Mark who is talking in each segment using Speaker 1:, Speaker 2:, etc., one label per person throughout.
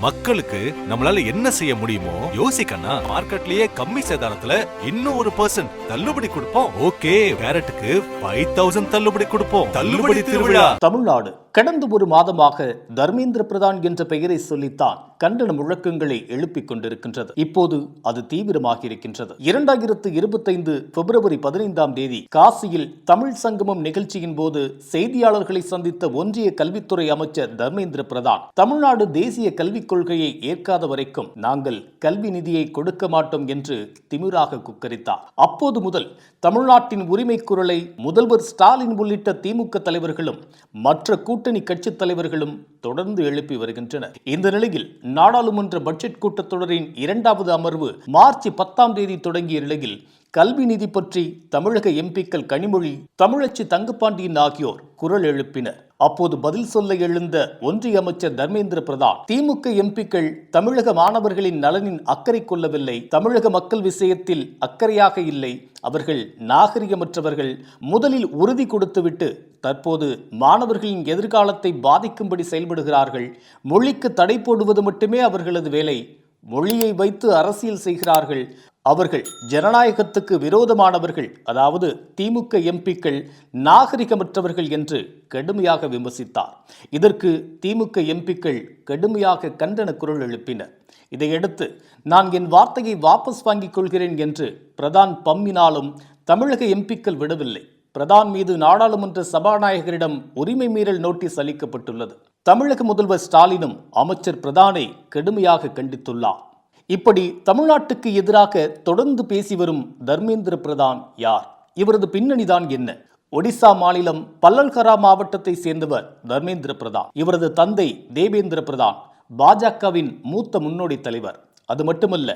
Speaker 1: மக்களுக்கு நம்மளால என்ன செய்ய முடியுமோ யோசிக்கண்ணா மார்க்கெட்லயே கம்மி சேதாரத்துல இன்னும் ஒரு பர்சன்ட் தள்ளுபடி கொடுப்போம். ஓகே கேரட்டுக்கு ஃபைவ் தௌசண்ட் தள்ளுபடி கொடுப்போம். தள்ளுபடி திருவிழா.
Speaker 2: தமிழ்நாடு. கடந்த ஒரு மாதமாக தர்மேந்திர பிரதான் என்ற பெயரை சொல்லித்தான் கண்டன முழக்கங்களை எழுப்பிக் கொண்டிருக்கின்றது. இப்போது அது தீவிரமாக இருக்கின்றது. இரண்டாயிரத்து இருபத்தைந்து பிப்ரவரி பதினைந்தாம் தேதி காசியில் தமிழ் சங்கமம் நிகழ்ச்சியின் போது செய்தியாளர்களை சந்தித்த ஒன்றிய கல்வித்துறை அமைச்சர் தர்மேந்திர பிரதான் தமிழ்நாடு தேசிய கல்விக் கொள்கையை ஏற்காத வரைக்கும் நாங்கள் கல்வி நிதியை கொடுக்க மாட்டோம் என்று திமிராக குக்கரித்தார். அப்போது முதல் தமிழ்நாட்டின் உரிமை குரலை முதல்வர் ஸ்டாலின் உள்ளிட்ட திமுக தலைவர்களும் மற்ற கூட்டணி கட்சித் தலைவர்களும் தொடர்ந்து எழுப்பி வருகின்றனர். இந்த நிலையில் நாடாளுமன்ற பட்ஜெட் கூட்டத்தொடரின் இரண்டாவது அமர்வு மார்ச் பத்தாம் தேதி தொடங்கிய நிலையில் கல்வி நிதி பற்றி தமிழக எம்பிக்கள் கனிமொழி தமிழச்சி தங்கப்பாண்டியன் ஆகியோர் குரல் எழுப்பினர். அப்போது பதில் சொல்ல எழுந்த ஒன்றிய அமைச்சர் தர்மேந்திர பிரதான் திமுக எம்பிக்கள் தமிழக மாணவர்களின் நலனின் அக்கறை கொள்ளவில்லை தமிழக மக்கள் விஷயத்தில் அக்கறையாக இல்லை அவர்கள் நாகரிகமற்றவர்கள் முதலில் உறுதி கொடுத்துவிட்டு தற்போது மாணவர்களின் எதிர்காலத்தை பாதிக்கும்படி செயல்படுகிறார்கள். மொழிக்கு தடை போடுவது மட்டுமே அவர்களது வேலை. மொழியை வைத்து அரசியல் செய்கிறார்கள். அவர்கள் ஜனநாயகத்துக்கு விரோதமானவர்கள் அதாவது திமுக எம்பிக்கள் நாகரிகமற்றவர்கள் என்று கடுமையாக விமர்சித்தார். இதற்கு திமுக எம்பிக்கள் கடுமையாக கண்டன குரல் எழுப்பினர். இதையடுத்து நான் என் வார்த்தையை வாபஸ் வாங்கிக் கொள்கிறேன் என்று பிரதான் பம்மினாலும் தமிழக எம்பிக்கள் விடவில்லை. பிரதான் மீது நாடாளுமன்ற சபாநாயகரிடம் உரிமை மீறல் நோட்டீஸ் அளிக்கப்பட்டுள்ளது. தமிழக முதல்வர் ஸ்டாலினும் அமைச்சர் பிரதானை கடுமையாக கண்டித்துள்ளார். இப்படி தமிழ்நாட்டுக்கு எதிராக தொடர்ந்து பேசி வரும் தர்மேந்திர பிரதான் யார்? இவரது பின்னணிதான் என்ன? ஒடிசா மாநிலம் பல்லல்கரா மாவட்டத்தை சேர்ந்தவர் தர்மேந்திர பிரதான். இவரது தந்தை தேவேந்திர பிரதான் பாஜகவின் மூத்த முன்னோடி தலைவர். அது மட்டுமல்ல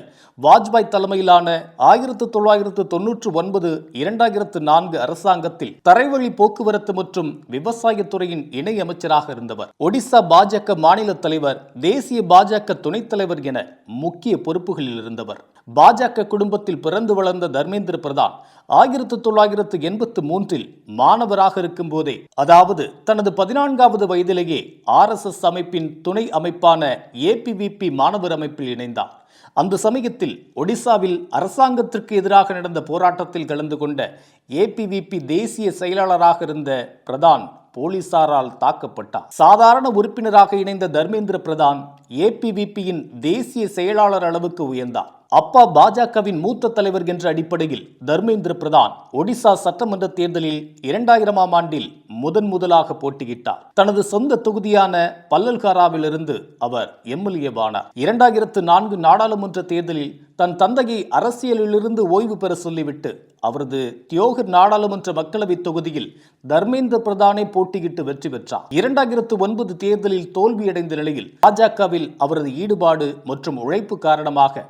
Speaker 2: வாஜ்பாய் தலைமையிலான ஆயிரத்து தொள்ளாயிரத்து தொன்னூற்று ஒன்பது இரண்டாயிரத்து நான்கு அரசாங்கத்தில் தரைவழி போக்குவரத்து மற்றும் விவசாயத்துறையின் இணை அமைச்சராக இருந்தவர். ஒடிசா பாஜக மாநில தலைவர் தேசிய பாஜக துணைத் தலைவர் என முக்கிய பொறுப்புகளில் இருந்தவர். பாஜக குடும்பத்தில் பிறந்து வளர்ந்த தர்மேந்திர பிரதான் ஆயிரத்து தொள்ளாயிரத்து எண்பத்து மூன்றில் மாணவராக இருக்கும் போதே அதாவது தனது பதினான்காவது வயதிலேயே ஆர்எஸ்எஸ் அமைப்பின் துணை அமைப்பான ஏபிவிபி மாணவர் அமைப்பில் இணைந்தார். அந்த சமயத்தில் ஒடிசாவில் அரசாங்கத்திற்கு எதிராக நடந்த போராட்டத்தில் கலந்து கொண்ட ஏபிவிபி தேசிய செயலாளராக இருந்த பிரதான் போலீசாரால் தாக்கப்பட்டார். சாதாரண உறுப்பினராக இணைந்த தர்மேந்திர பிரதான் ஏபிவிபியின் தேசிய செயலாளர் அளவுக்கு உயர்ந்தார். அப்பா பாஜகவின் மூத்த தலைவர் என்ற அடிப்படையில் தர்மேந்திர பிரதான் ஒடிசா சட்டமன்ற தேர்தலில் இரண்டாயிரமாம் ஆண்டில் முதன் முதலாக போட்டியிட்டார். தனது சொந்த தொகுதியான பல்லல்காராவிலிருந்து அவர் எம்எல்ஏவானார். இரண்டாயிரத்து நான்கு நாடாளுமன்ற தேர்தலில் தன் தந்தையை அரசியலிலிருந்து ஓய்வு பெற சொல்லிவிட்டு அவரது தியோகர் நாடாளுமன்ற மக்களவைத் தொகுதியில் தர்மேந்திர பிரதானை போட்டியிட்டு வெற்றி பெற்றார். இரண்டாயிரத்து ஒன்பது தேர்தலில் தோல்வியடைந்த நிலையில் பாஜகவில் அவரது ஈடுபாடு மற்றும் உழைப்பு காரணமாக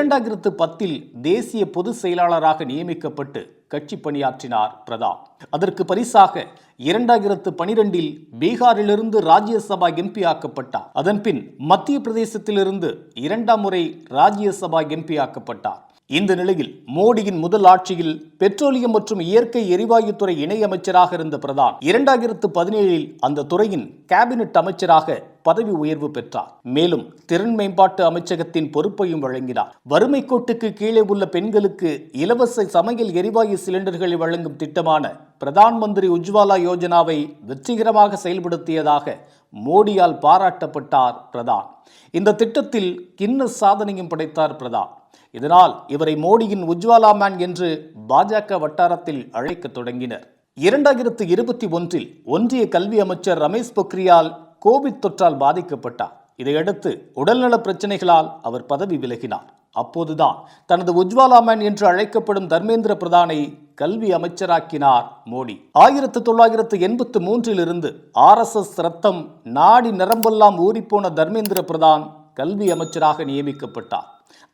Speaker 2: இரண்டாயிரத்து பத்தில் தேசிய பொதுச் செயலாளராக நியமிக்கப்பட்டு கட்சி பணியாற்றினார் பிரதான் அதற்கு பரிசாக இரண்டாயிரத்து பனிரெண்டில் பீகாரிலிருந்து ராஜ்யசபா எம்பி ஆக்கப்பட்டார். அதன்பின் மத்திய பிரதேசத்திலிருந்து இரண்டாம் முறை ராஜ்யசபா எம்பி ஆக்கப்பட்டார். இந்த நிலையில் மோடியின் முதல் ஆட்சியில் பெட்ரோலியம் மற்றும் இயற்கை எரிவாயுத்துறை இணையமைச்சராக இருந்த பிரதான் இரண்டாயிரத்து பதினேழில் அந்த துறையின் கேபினெட் அமைச்சராக பதவி உயர்வு பெற்றார். மேலும் திறன் மேம்பாட்டு அமைச்சகத்தின் பொறுப்பையும் வழங்கினார். வறுமை கோட்டுக்கு கீழே உள்ள பெண்களுக்கு இலவச சமையல் எரிவாயு சிலிண்டர்களை வழங்கும் திட்டமான பிரதான் மந்திரி உஜ்வாலா யோஜனாவை வெற்றிகரமாக செயல்படுத்தியதாக மோடியால் பாராட்டப்பட்டார் பிரதான். இந்த திட்டத்தில் கின்னஸ் சாதனையும் படைத்தார் பிரதான். இதனால் இவரை மோடியின் உஜ்வாலா மேன் என்று பாஜக வட்டாரத்தில் அழைக்க தொடங்கினர். இரண்டாயிரத்து இருபத்தி ஒன்றில் ஒன்றிய கல்வி அமைச்சர் ரமேஷ் பொக்ரியால் கோவிட் தொற்றால் பாதிக்கப்பட்டார் இதையடுத்து உடல்நல பிரச்சனைகளால் அவர் பதவி விலகினார். அப்போதுதான் தனது உஜ்வாலா மேன் என்று அழைக்கப்படும் தர்மேந்திர பிரதானை கல்வி அமைச்சராக்கினார் மோடி. ஆயிரத்து தொள்ளாயிரத்து எண்பத்து மூன்றிலிருந்து ஆர்எஸ்எஸ் ரத்தம் நாடி நரம்பெல்லாம் ஊறிப்போன தர்மேந்திர பிரதான் கல்வி அமைச்சராக நியமிக்கப்பட்டார்.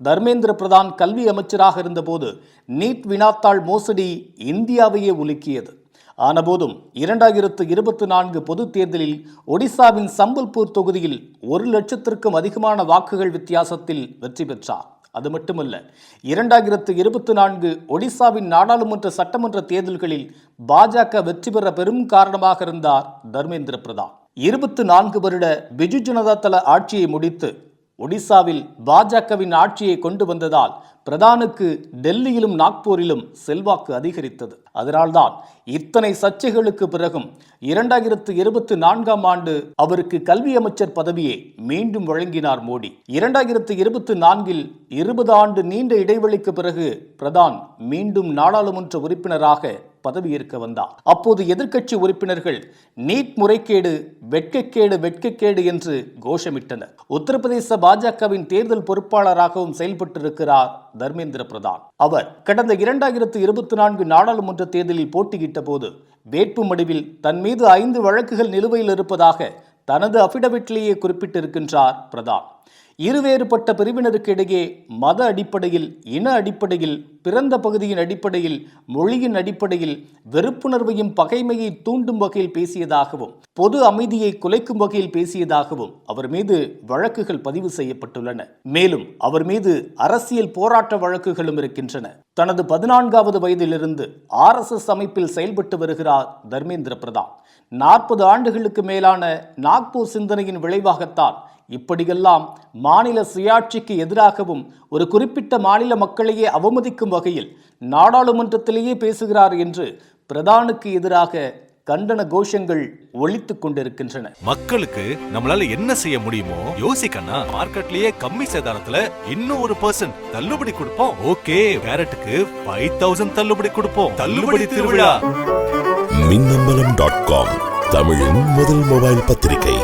Speaker 2: தர்மேந்திர பிரதான் கல்வி அமைச்சராக இருந்தபோது நீட் வினாத்தாள் மோசடி இந்தியாவையே உலுக்கியது. ஆனபோதும் இரண்டாயிரத்து இருபத்தி நான்கு பொதுத் தேர்தலில் ஒடிசாவின் சம்பல்பூர் தொகுதியில் ஒரு லட்சத்திற்கும் அதிகமான வாக்குகள் வித்தியாசத்தில் வெற்றி பெற்றார். அது மட்டுமல்ல இரண்டாயிரத்து இருபத்தி நான்கு ஒடிசாவின் நாடாளுமன்ற சட்டமன்ற தேர்தல்களில் பாஜக வெற்றி பெற பெரும் காரணமாக இருந்தார் தர்மேந்திர பிரதான். இருபத்து நான்கு வருட பிஜு ஜனதா தள ஆட்சியை முடித்து ஒடிசாவில் பாஜகவின் ஆட்சியை கொண்டு வந்ததால் பிரதானுக்கு டெல்லியிலும் நாக்பூரிலும் செல்வாக்கு அதிகரித்தது. அதனால்தான் இத்தனை சர்ச்சைகளுக்கு பிறகும் இரண்டாயிரத்து இருபத்தி நான்காம் ஆண்டு அவருக்கு கல்வி அமைச்சர் பதவியை மீண்டும் வழங்கினார் மோடி. இரண்டாயிரத்து இருபத்தி நான்கில் இருபது ஆண்டு நீண்ட இடைவெளிக்கு பிறகு பிரதான் மீண்டும் நாடாளுமன்ற உறுப்பினராக பதவியேற்க வந்தார். அப்போது எதிர்க்கட்சி உறுப்பினர்கள் நீட் முறைகேடு வெட்கக்கேடு வெட்கக்கேடு என்று கோஷமிட்டனர். உத்தரப்பிரதேச பாஜகவின் தேர்தல் பொறுப்பாளராகவும் செயல்பட்டிருக்கிறார் தர்மேந்திர பிரதான். அவர் கடந்த இரண்டாயிரத்து இருபத்தி நான்கு நாடாளுமன்ற தேர்தலில் போட்டியிட்ட போது வேட்பு மடுவில் தன் மீது ஐந்து வழக்குகள் நிலுவையில் இருப்பதாக தனது அபிடவிட்லேயே குறிப்பிட்டிருக்கின்றார் பிரதான். இருவேறுபட்ட பிரிவினருக்கு இடையே மத அடிப்படையில் இன அடிப்படையில் பிறந்த பகுதியின் அடிப்படையில் மொழியின் அடிப்படையில் வெறுப்புணர்வையும் பகைமையை தூண்டும் வகையில் பேசியதாகவும் பொது அமைதியை குலைக்கும் வகையில் பேசியதாகவும் அவர் மீது வழக்குகள் பதிவு செய்யப்பட்டுள்ளன. மேலும் அவர் மீது அரசியல் போராட்ட வழக்குகளும் இருக்கின்றன. தனது பதினான்காவது வயதிலிருந்து ஆர்எஸ்எஸ் அமைப்பில் செயல்பட்டு வருகிறார் தர்மேந்திர பிரதான். நாற்பது ஆண்டுகளுக்கு மேலான நாக்பூர் சிந்தனையின் விளைவாகத்தான் இப்படியெல்லாம் மாநில சுயாட்சிக்கு எதிராகவும் ஒரு குறிப்பிட்ட மாநில மக்களையே அவமதிக்கும் வகையில் நாடாளுமன்றத்திலேயே பேசுகிறார் என்று பிரதானுக்கு எதிராக கண்டன கோஷங்கள் ஒலித்துக் கொண்டிருக்கின்றன.
Speaker 1: மக்களுக்கு நம்மளால என்ன செய்ய முடியுமோ யோசிக்கண்ணா மார்க்கெட்லயே கம்மி சேதாரத்துல இன்னும் ஒரு பர்சன்ட் தள்ளுபடி கொடுப்போம். ஓகே கேரட்டுக்கு ஃபைவ் தௌசண்ட் தள்ளுபடி கொடுப்போம். தள்ளுபடி திருவிழா.
Speaker 3: மின்னம்பலம் டாட் காம் தமிழின் முதல் மொபைல் பத்திரிகை.